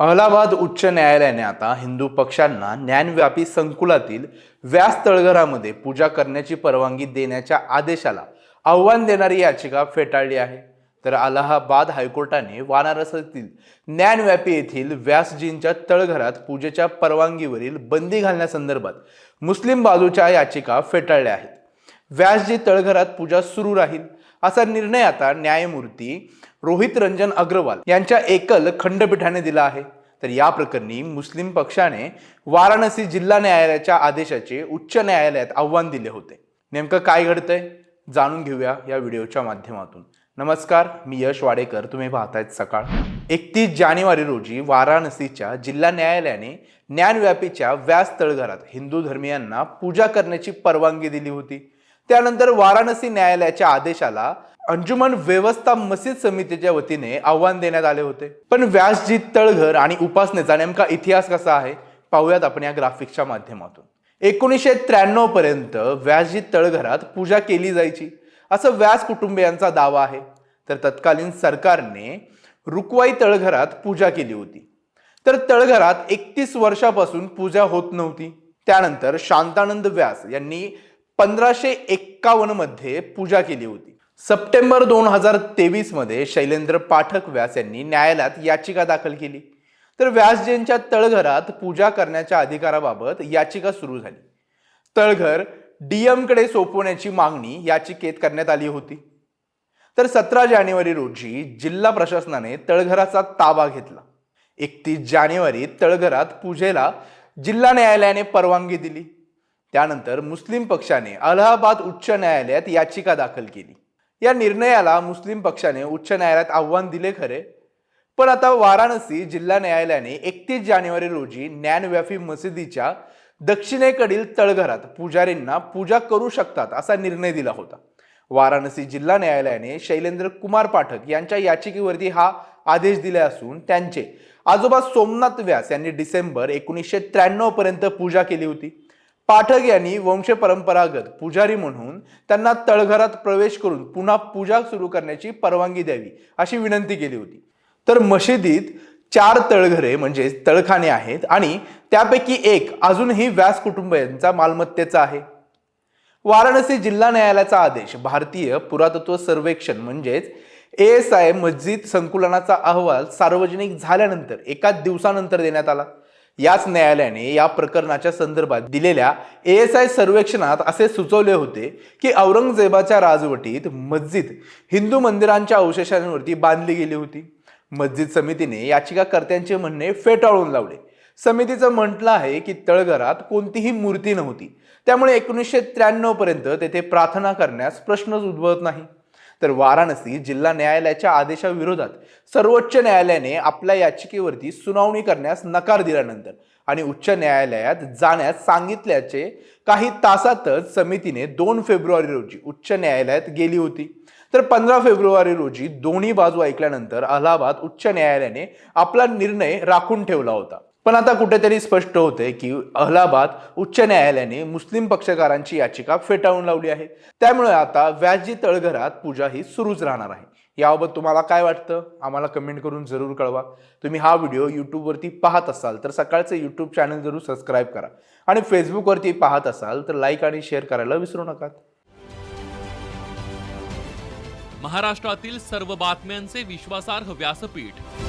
अलाहाबाद उच्च न्यायालयाने आता हिंदू पक्षांना ज्ञानव्यापी संकुलातील व्यास तळघरामध्ये पूजा करण्याची परवानगी देण्याच्या आदेशाला आव्हान देणारी याचिका फेटाळली आहे. तर अलाहाबाद हायकोर्टाने वाराणसीतील ज्ञानव्यापी येथील व्यासजींच्या तळघरात पूजेच्या परवानगीवरील बंदी घालण्यासंदर्भात मुस्लिम बाजूच्या याचिका फेटाळल्या आहेत. व्यासजी तळघरात पूजा सुरू राहील. असा निर्णय आता न्यायमूर्ती रोहित रंजन अग्रवाल यांच्या एकल खंडपीठाने दिला आहे. तर या प्रकरणी मुस्लिम पक्षाने वाराणसी जिल्हा न्यायालयाच्या आदेशाचे उच्च न्यायालयात आव्हान दिले होते. नेमकं काय घडतंय? जाणून घेऊया या व्हिडिओच्या माध्यमातून. नमस्कार मी यश वाडेकर. तुम्ही पाहतायत सकाळ. एकतीस जानेवारी रोजी वाराणसीच्या जिल्हा न्यायालयाने ज्ञानव्यापीच्या व्यास तळघरात हिंदू धर्मियांना पूजा करण्याची परवानगी दिली होती. त्यानंतर वाराणसी न्यायालयाच्या आदेशाला अंजुमन व्यवस्था मस्जिद समितीच्या वतीने आव्हान देण्यात आले होते. पण व्यासजी तळघर आणि उपासनेचा नेमका इतिहास कसा आहे पाहूयात आपण या ग्राफिक्सच्या माध्यमातून. एकोणीसशे त्र्याण्णव पर्यंत व्यासजी तळघरात पूजा केली जायची. असं व्यास कुटुंबियांचा दावा आहे. तर तत्कालीन सरकारने रुकवाई तळघरात पूजा केली होती. तर तळघरात एकतीस वर्षापासून पूजा होत नव्हती. त्यानंतर शांतानंद व्यास यांनी पंधराशे एक्कावन्नमध्ये पूजा केली होती. सप्टेंबर दोन हजार तेवीसमध्ये शैलेंद्र पाठक व्यास यांनी न्यायालयात याचिका दाखल केली. तर व्यासजींच्या तळघरात पूजा करण्याच्या अधिकाराबाबत याचिका सुरू झाली. तळघर डीएमकडे सोपवण्याची मागणी याचिकेत करण्यात आली होती. तर सतरा जानेवारी रोजी जिल्हा प्रशासनाने तळघराचा ताबा घेतला. एकतीस जानेवारी तळघरात पूजेला जिल्हा न्यायालयाने परवानगी दिली. त्यानंतर मुस्लिम पक्षाने अलाहाबाद उच्च न्यायालयात याचिका दाखल केली. या निर्णयाला मुस्लिम पक्षाने उच्च न्यायालयात आव्हान दिले खरे. पण आता वाराणसी जिल्हा न्यायालयाने एकतीस जानेवारी रोजी ज्ञानव्यापी मशिदीच्या दक्षिणेकडील तळघरात पुजारींना पूजा करू शकतात असा निर्णय दिला होता. वाराणसी जिल्हा न्यायालयाने शैलेंद्र कुमार पाठक यांच्या याचिकेवरती हा आदेश दिले असून त्यांचे आजोबा सोमनाथ व्यास यांनी डिसेंबर एकोणीसशे त्र्याण्णव पर्यंत पूजा केली होती. पाठक यांनी वंश परंपरागत पुजारी म्हणून त्यांना तळघरात प्रवेश करून पुन्हा पूजा सुरू करण्याची परवानगी द्यावी अशी विनंती केली होती. तर मशिदीत चार तळघरे म्हणजे तळखाने आहेत आणि त्यापैकी एक अजूनही व्यास कुटुंब यांचा मालमत्तेचा आहे. वाराणसी जिल्हा न्यायालयाचा आदेश भारतीय पुरातत्व सर्वेक्षण म्हणजेच ए एस आय मस्जिद संकुलनाचा अहवाल सार्वजनिक झाल्यानंतर एकाच दिवसानंतर देण्यात आला. याच न्यायालयाने या प्रकरणाच्या संदर्भात दिलेल्या ए एस आय सर्वेक्षणात असे सुचवले होते की औरंगजेबाच्या राजवटीत मस्जिद हिंदू मंदिरांच्या अवशेषांवरती बांधली गेली होती. मस्जिद समितीने याचिकाकर्त्यांचे म्हणणे फेटाळून लावले. समितीचं म्हटलं आहे की तळघरात कोणतीही मूर्ती नव्हती. त्यामुळे एकोणीसशे त्र्याण्णव पर्यंत तेथे प्रार्थना करण्यास प्रश्नच उद्भवत नाही. तर वाराणसी जिल्हा न्यायालयाच्या आदेशाविरोधात सर्वोच्च न्यायालयाने आपल्या याचिकेवरती सुनावणी करण्यास नकार दिल्यानंतर आणि उच्च न्यायालयात जाण्यास सांगितल्याचे काही तासातच समितीने दोन फेब्रुवारी रोजी उच्च न्यायालयात गेली होती. तर पंधरा फेब्रुवारी रोजी दोन्ही बाजू ऐकल्यानंतर अलाहाबाद उच्च न्यायालयाने आपला निर्णय राखून ठेवला होता. पण आता कुठेतरी स्पष्ट होते की अहलाबाद उच्च न्यायालयाने मुस्लिम पक्षकारांची याचिका फेटाळून लावली आहे. त्यामुळे आता व्याजी तळघरात पूजा ही सुरूच राहणार आहे. याबाबत तुम्हाला काय वाटतं? आम्हाला कमेंट करून जरूर कळवा. तुम्ही हा व्हिडिओ यूट्यूबवरती पाहत असाल तर सकाळचे यूट्यूब चॅनल जरूर सबस्क्राईब करा. आणि फेसबुकवरती पाहत असाल तर लाईक आणि शेअर करायला विसरू नका महाराष्ट्रातील सर्व बातम्यांचे विश्वासार्ह व्यासपीठ